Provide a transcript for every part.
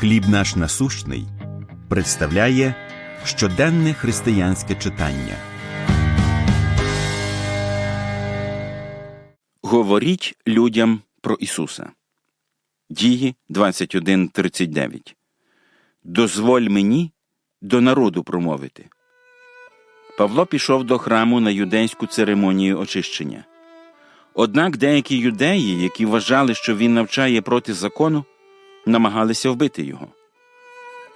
Хліб наш насущний представляє щоденне християнське читання. Говоріть людям про Ісуса. Дії 21.39. Дозволь мені до народу промовити. Павло пішов до храму на юдейську церемонію очищення. Однак деякі юдеї, які вважали, що він навчає проти закону, намагалися вбити його.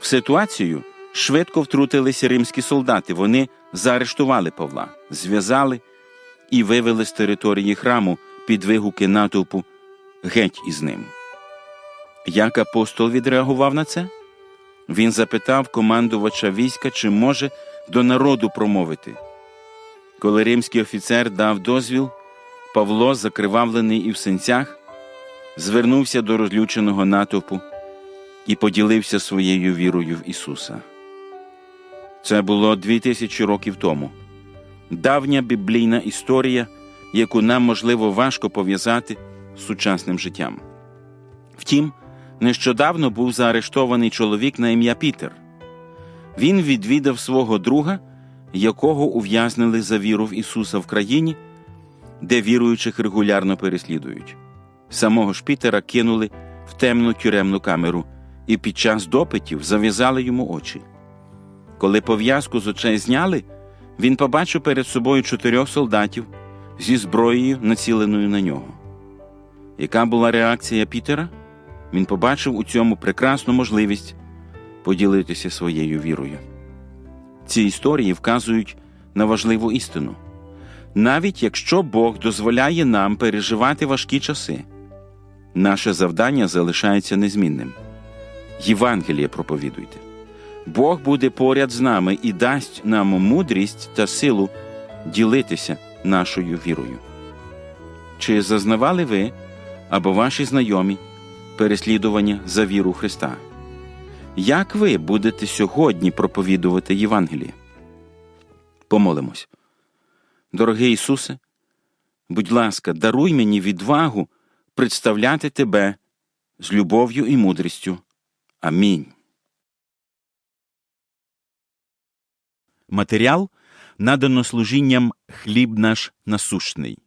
В ситуацію швидко втрутилися римські солдати. Вони заарештували Павла, зв'язали і вивели з території храму під вигуки натовпу геть із ним. Як апостол відреагував на це? Він запитав командувача війська, чи може до народу промовити. Коли римський офіцер дав дозвіл, Павло, закривавлений і в синцях, звернувся до розлюченого натовпу і поділився своєю вірою в Ісуса. Це було дві тисячі років тому. Давня біблійна історія, яку нам, можливо, важко пов'язати з сучасним життям. Втім, нещодавно був заарештований чоловік на ім'я Пітер. Він відвідав свого друга, якого ув'язнили за віру в Ісуса в країні, де віруючих регулярно переслідують. Самого ж Пітера кинули в темну тюремну камеру і під час допитів зав'язали йому очі. Коли пов'язку з очей зняли, він побачив перед собою чотирьох солдатів зі зброєю, націленою на нього. Яка була реакція Пітера? Він побачив у цьому прекрасну можливість поділитися своєю вірою. Ці історії вказують на важливу істину. Навіть якщо Бог дозволяє нам переживати важкі часи, наше завдання залишається незмінним. Євангеліє проповідуйте. Бог буде поряд з нами і дасть нам мудрість та силу ділитися нашою вірою. Чи зазнавали ви або ваші знайомі переслідування за віру Христа? Як ви будете сьогодні проповідувати Євангеліє? Помолимось. Дорогий Ісусе, будь ласка, даруй мені відвагу представляти Тебе з любов'ю і мудрістю. Амінь. Матеріал надано служінням Хліб наш насущний.